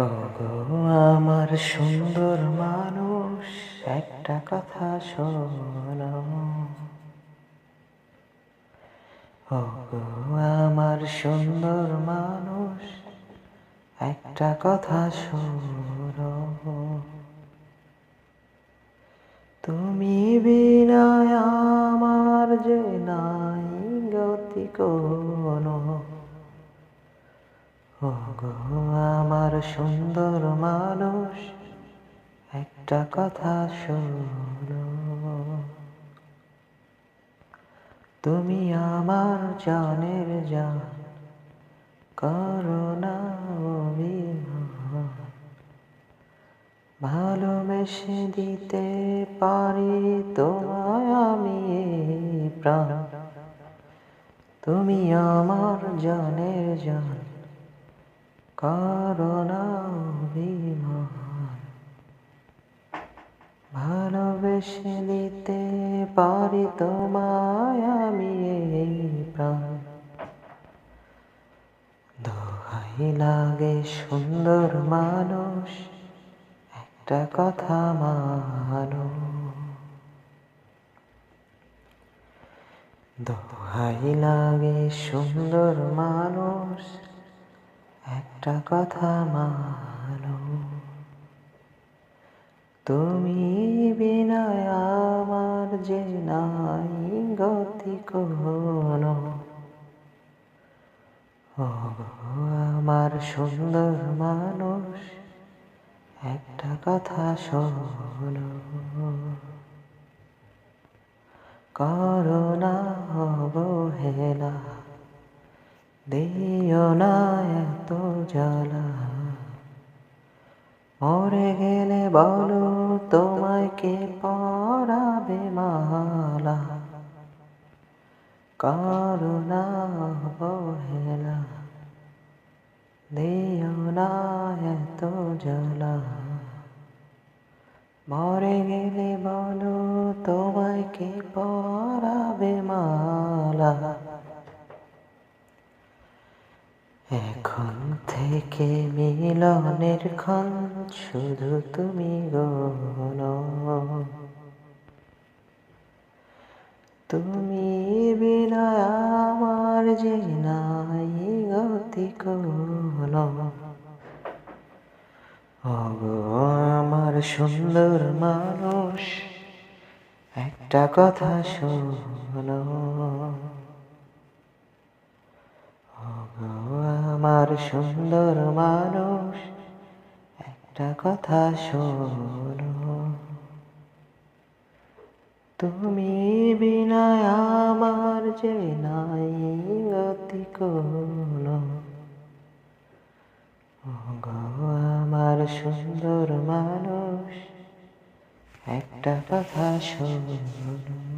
ও গো আমার সুন্দর মানুষ, একটা কথা শোনো। ও গো আমার সুন্দর মানুষ, একটা কথা শোনো। তুমি বিনায় আমার যে নাই গতি কোনো। আমার সুন্দর মানুষ, একটা কথা শোনো। তুমি আমার জানের জান, করোনা ভালোবেসে দিতে পারি তোমায় আমি প্রাণ। তুমি আমার জানের জান করোনা অভিমান ভালোবেসে দিতে পারি তোমায় আমি এই প্রাণ। দোহাই লাগে সুন্দর মানুষ, একটা কথা মানো। দোহাই লাগে সুন্দর মানুষ একটা কথা মানো। তুমি বিনায়, আমার যে নাই গতি কোনো। আমার সুন্দর মানুষ, একটা কথা শোনো। করোনা অবহেলা দিও না এত জ্বালা। মরে গেলে বলো তোমায় কে পরাবে মালা। করোনা অবহেলা দিও না এত জ্বালা। মরে গেলে বলো এখন থেকে মিলনের ক্ষণ, শুধু তুমি গণ তুমি বিনা আমার যে নাই গতি কোনো আমার সুন্দর মানুষ, একটা কথা শোনো। আমার সুন্দর মানুষ, একটা কথা শোনো। তুমি বিনায় আমার যে নাই গতি কোনো। আমার সুন্দর মানুষ, একটা কথা শোনো।